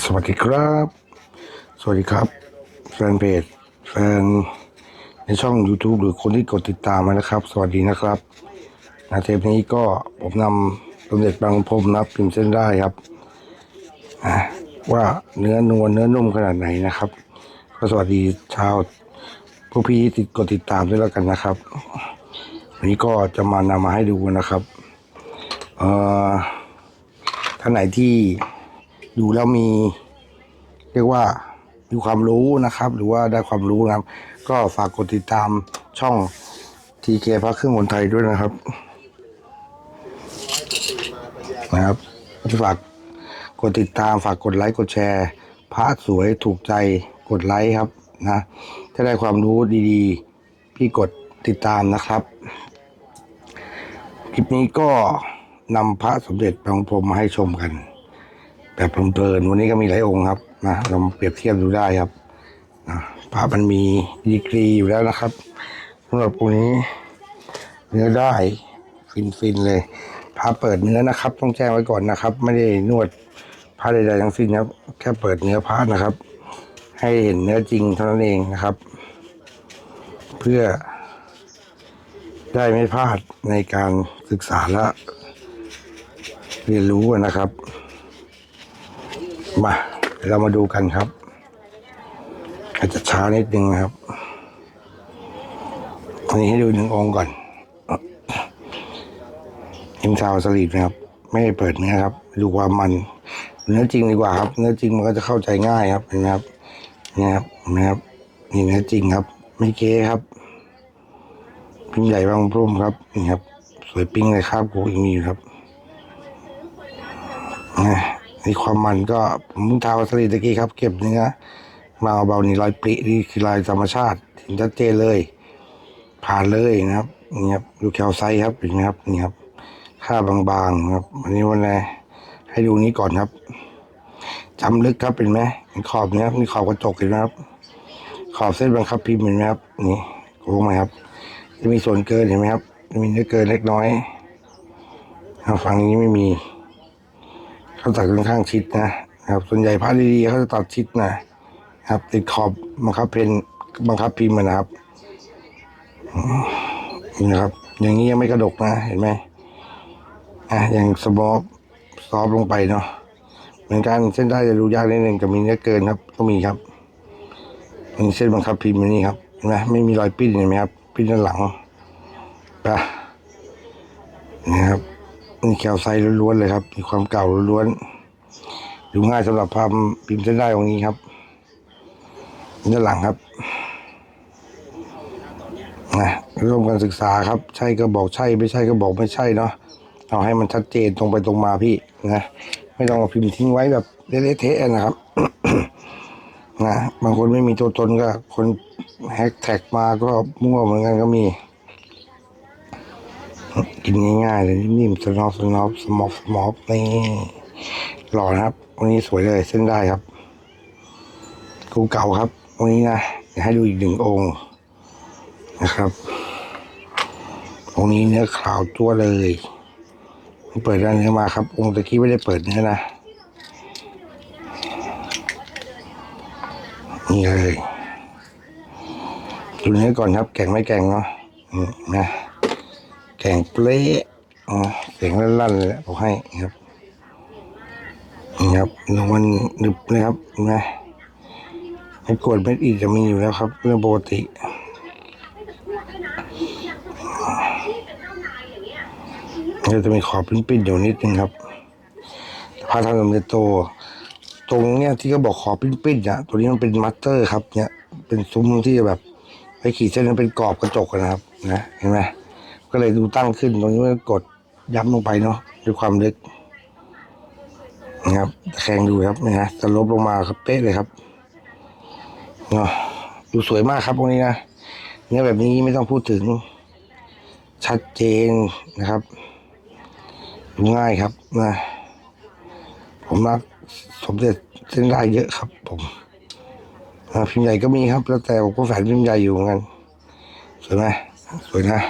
สวัสดีครับ สวัสดีครับ แฟนเพจแฟนในช่อง YouTube หรือคนที่กดติดตามมานะครับ สวัสดีนะครับนะเทปนี้ก็ผมนำสมเด็จบางพรมนับพิมพ์เส้นได้ครับอะว่าเนื้อนวลเนื้อนุ่มขนาดไหนนะครับ ก็สวัสดีชาวผู้พี่ติดกดติดตามด้วยแล้วกันนะครับวันนี้ก็จะมานำมาให้ดูนะครับเอ่อท่านไหนที่ ดูแล้วมี เรียกว่ามีความรู้นะครับ หรือว่าได้ความรู้นะครับ ก็ฝากกดติดตามช่องทีเคพระเครื่องคนไทยด้วยนะครับนะครับฝากกดติดตามฝากกดไลค์กดแชร์ พระสวยถูกใจกดไลค์ครับนะถ้าได้ความรู้ดีๆ พี่กดติดตามนะครับคลิปนี้ก็นำพระสมเด็จบางพรมมาให้ชมกัน แบบเพลินๆวันนี้ก็มีหลายองค์ครับนะเราเปรียบเทียบดูได้ครับนะพระมันมีดีกรีอยู่แล้วนะครับสำหรับองค์นี้เนื้อได้ฟินๆเลยพระเปิดเนื้อนะครับ ต้องแจ้งไว้ก่อนนะครับ ไม่ได้นวดพระใดๆทั้งสิ้นครับ แค่เปิดเนื้อพระนะครับ ให้เห็นเนื้อจริงเท่านั้นเองนะครับ เพื่อได้ไม่พลาดในการศึกษาและเรียนรู้นะครับ มาเดี๋ยวเรามาดูกันครับ อาจจะช้านิดนึงนะครับอันนี้ให้ดูหนึ่งองค์ก่อนอิมซาวสลีดนะครับ ไม่ได้เปิดเนื้อครับ ดูความมัน เนื้อจริงดีกว่าครับ เนื้อจริงมันก็จะเข้าใจง่ายครับเห็นไหมครับนี่ครับเห็นไหมครับ นี่เนื้อจริงครับ ไม่เก๊ครับพิมพ์ใหญ่บางพรุ่มครับ นี่ครับ สวยปิ้งเลยครับกูยังมีอยู่ครับ นี่ความมันก็ผมเพิ่งทาวัสลีตะกี้ครับ เก็บเนื้อมาเอาเบานี่รอยปรินี่คือลายธรรมชาติเห็นชัดเจนเลย ผ่านเลยนะครับนี่ครับดูแคลไซต์ครับเห็นไหมครับนี่ครับค่าบางๆครับอันนี้วันไหนให้ดูนี้ก่อนครับจำลึกครับเป็นไหมขอบนี้ยนี่ขอบกระจกเห็นไหมครับ ขอบเส้นบังคับพิมพ์เห็นไหมครับ นี่โค้งไหมครับ จะมีส่วนเกินเห็นไหมครับจะมีเนื้อเกินเล็กน้อยทางฝั่งนี้ไม่มี เขาตัดค่อนข้างชิดนะครับ ส่วนใหญ่พระดีๆเขาจะตัดชิดนะครับ ติดขอบบังคับเพนบังคับพิมพ์นะครับนี่นะครับ อย่างนี้ยังไม่กระดกนะ เห็นไหมอะอย่างสมอฟซอฟลงไปเนาะเหมือนกันเส้นได้จะดูยากนิดนึงกับมีเนื้อเกินครับ ก็มีครับมีเส้นบังคับพิมพ์อันนี่ครับเห็นไหมไม่มีรอยปิ้นเห็นไหมครับ ปิ้นด้านหลังไปนี่ครับ นี่แคลไซต์ล้วนๆเลยครับ มีความเก่าล้วนๆดูง่ายสำหรับพามพิมพ์เส้นได้องนี้ครับด้านหลังครับนะร่วมกันศึกษาครับ ใช่ก็บอกใช่ไม่ใช่ก็บอกไม่ใช่เนาะเอาให้มันชัดเจนตรงไปตรงมาพี่นะไม่ต้องมาพิมพ์ทิ้งไว้แบบเละๆเทะนะครับนะบางคนไม่มีตัวตนก็คนแฮกแท็กมาก็มั่วเหมือนกันก็มี กินง่ายๆเลยนิ่มๆสนอฟสนอฟสมอฟสมอฟนี่หล่อนะครับวันนี้สวยเลยเส้นได้ครับกูเก่าครับวันนี้นะให้ดูอีกหนึ่งองค์นะครับองค์นี้เนื้อขาวตัวเลยเปิดด้านเนื้อมาครับ องค์ตะกี้ไม่ได้เปิดเนื้อนะนี่เลยดูเนื้อก่อนครับแก่งไม่แก่งเนาะนะ แข่งเปละอ๋อเสียงลั่นๆเลยแหละบอกให้ครับนี่ครับลงมันหนึบเลยครับเห็นไหมไม่กดเม็ดอีกจะมีอยู่แล้วครับเรื่องปกติก็จะมีขอบปิ้นๆอยู่นิดนึงครับพาทำสำเร็จโต ตรงเนี้ยที่เขาบอกขอบปิ้นๆอะตัวนี้มันเป็นมัตเตอร์ครับ เนี่ย เป็นซุ้มที่แบบไปขีดเส้นนั้นเป็นกรอบกระจกนะครับ นะเห็นไหม ก็เลยดูตั้งขึ้นตรงนี้มันกดย้ำลงไปเนาะด้วยความลึกนะครับตะแคงดูครับนี่นะจะลบลงมาครับเป๊ะเลยครับเนาะดูสวยมากครับตรงนี้นะเนื้อแบบนี้ไม่ต้องพูดถึงชัดเจนนะครับดูง่ายครับนะผมรักสมเด็จเส้นได้เยอะครับ ผมพิมพ์ใหญ่ก็มีครับ แล้วแต่ผมก็แฝนพิมพ์ใหญ่อยู่เหมือนกันสวยไหมสวยนะ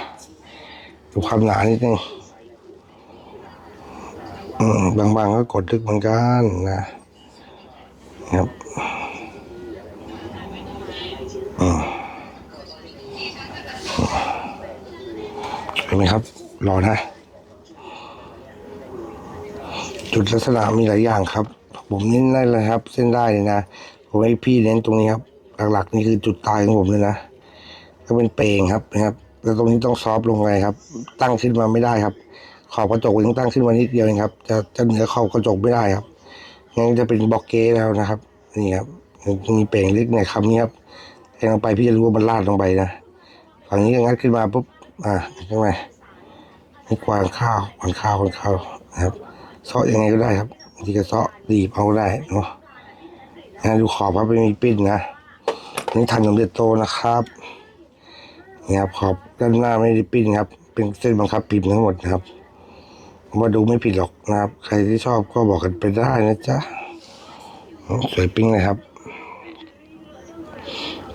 ดูความหนานิดนึงบางๆก็กดลึกเหมือนกันนะครับอืมเห็นไหมครับ รอนะ จุดลักษณะมีหลายอย่างครับ ผมเน้นได้เลยครับ เส้นได้เลยนะ ผมให้พี่เน้นตรงนี้ครับ หลักๆ นี่คือจุดตายของผมเลยนะ ก็เป็นเปลงครับนะครับ แล้วตรงนี้ต้องซอฟลงไปครับ ตั้งขึ้นมาไม่ได้ครับ ขอบกระจกยังตั้งขึ้นมานิดเดียวเองครับ จะจะเหนือขอบกระจกไม่ได้ครับงั้นจะเป็นบล็อกเก้แล้วนะครับนี่ครับมีเปลงเล็กในคำนี้ครับแทงลงไปพี่จะรู้ว่ามันลาดลงไปนะฝั่งนี้ก็งัดขึ้นมาปุ๊บอ่าใช่ไหมนี่กวางข้าวกวางข้าวกวางข้าวนะครับเซาะยังไงก็ได้ครับบางทีก็เซาะดีบเอาก็ได้เนาะนดูขอบครับไม่มีปิ้นนะนี่ทำสำเร็จโตนะครับนี่ครับขอบ ด้านหน้าไม่ได้ปิ้นครับ เป็นเส้นบังคับพิมพ์ทั้งหมดนะครับผมว่าดูไม่ผิดหรอกนะครับ ใครที่ชอบก็บอกกันไปได้นะจ๊ะสวยปิ้งเลยครับ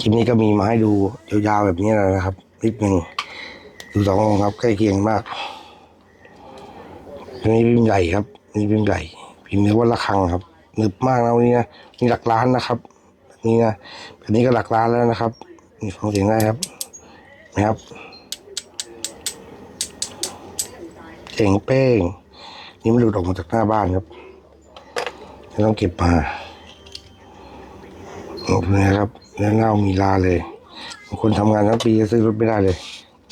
คลิปนี้ก็มีมาให้ดูยาวๆแบบนี้แหละนะครับนิดหนึ่งดูสององค์ครับ ใกล้เคียงมากอันนี้พิมพ์ใหญ่ครับนี่พิมพ์ใหญ่ พิมพ์เนื้อว่าระฆังครับหนึบมากนะวันนี้นะมีหลักล้านนะครับนี้นะแบบนี้ก็หลักล้านแล้วนะครับนี่ฟังเสียงได้ครับนะครับ เจ๋งเป้ง นี่มันหลุดออกมาจากหน้าบ้านครับจะต้องเก็บมานี่นะครับเนื้อเน่ามีลาเลยบางคนทำงานทั้งปีจะซื้อรถไม่ได้เลย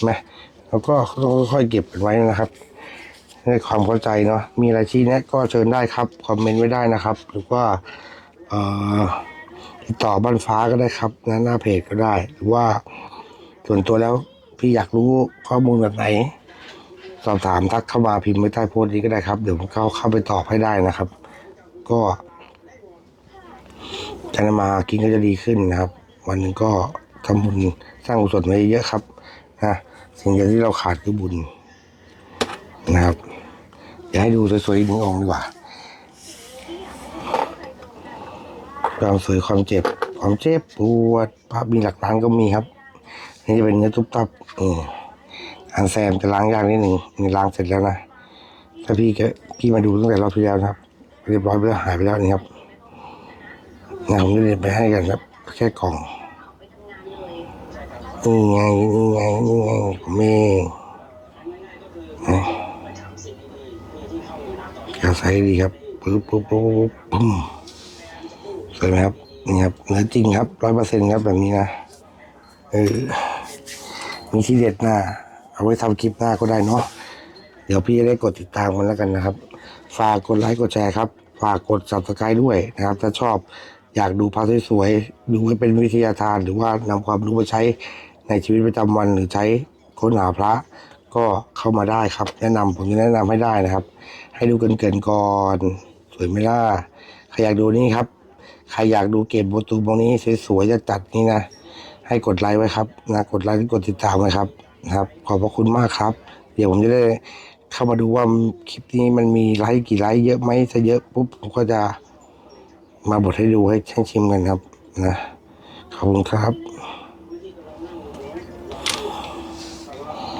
ไหมแล้วก็ต้องค่อยๆเก็บกันไว้นะครับให้ความเข้าใจเนาะมีอะไรชี้แนะก็เชิญได้ครับคอมเมนต์ไว้ได้นะครับ หรือว่าติดต่อบ้านฟ้าก็ได้ครับหน้าหน้าเพจก็ได้ หรือว่าส่วนตัวแล้วพี่อยากรู้ข้อมูลแบบไหน สอบถามทักเข้ามาพิมพ์ไว้ใต้โพสต์นี้ก็ได้ครับ เดี๋ยวผมเข้าเข้าไปตอบให้ได้นะครับ ก็จะนำมากินก็จะดีขึ้นนะครับ วันหนึ่งก็ทำบุญสร้างกุศลไว้เยอะครับนะสิ่งเดียวที่เราขาดคือบุญนะครับ อยาให้ดูสวยๆอีกหนึ่งองค์ดีกว่าความสวยความเจ็บ ความเจ็บปวดภาพมีหลักฐานก็มีครับ นี่จะเป็นเนื้อทุบตับอืม อันแซมจะล้างยากนิดหนึ่งนี่ล้างเสร็จแล้วนะถ้าพี่แกพี่มาดูตั้งแต่รอบที่แล้วนะครับเรียบร้อยไปแล้วหายไปแล้วนี่ครับงานผมไม่ได้ไปให้กันครับ แค่กล่องนี่ไงนี่ไงนี่ไงผมเองนะแกใส่ดีครับปุ๊บปุ๊บปุ๊บปุ๊บปุ๊บสวยไหมครับนี่ครับเนื้อจริงครับร้อยเปอร์เซ็นต์ครับแบบนี้นะเออมีที่เด็ดหน้า เอาไว้ทำคลิปหน้าก็ได้เนาะเดี๋ยวพี่จะได้กดติดตามกันแล้วกันนะครับ ฝากกดไลค์กดแชร์ครับ ฝากกด subscribe ด้วยนะครับ ถ้าชอบอยากดูพระสวยๆดูไว้เป็นวิทยาทานหรือว่านำความรู้ไปใช้ในชีวิตประจำวันหรือใช้ค้นหาพระก็เข้ามาได้ครับ แนะนำผมจะแนะนำให้ได้นะครับ ให้ดูกันเกินๆก่อนสวยไหมล่ะใครอยากดูนี่ครับ ใครอยากดูเก็บโบตูตรงนี้สวยๆจะจัดนี่นะให้กดไลค์ไว้ครับนะกดไลค์กดติดตามไว้ครับ นะครับขอบพระคุณมากครับ เดี๋ยวผมจะได้เข้ามาดูว่าคลิปนี้มันมีไลค์กี่ไลค์เยอะไหมถ้าเยอะปุ๊บผมก็จะมาบดให้ดูให้ช่างชิมกันครับนะขอบคุณครับ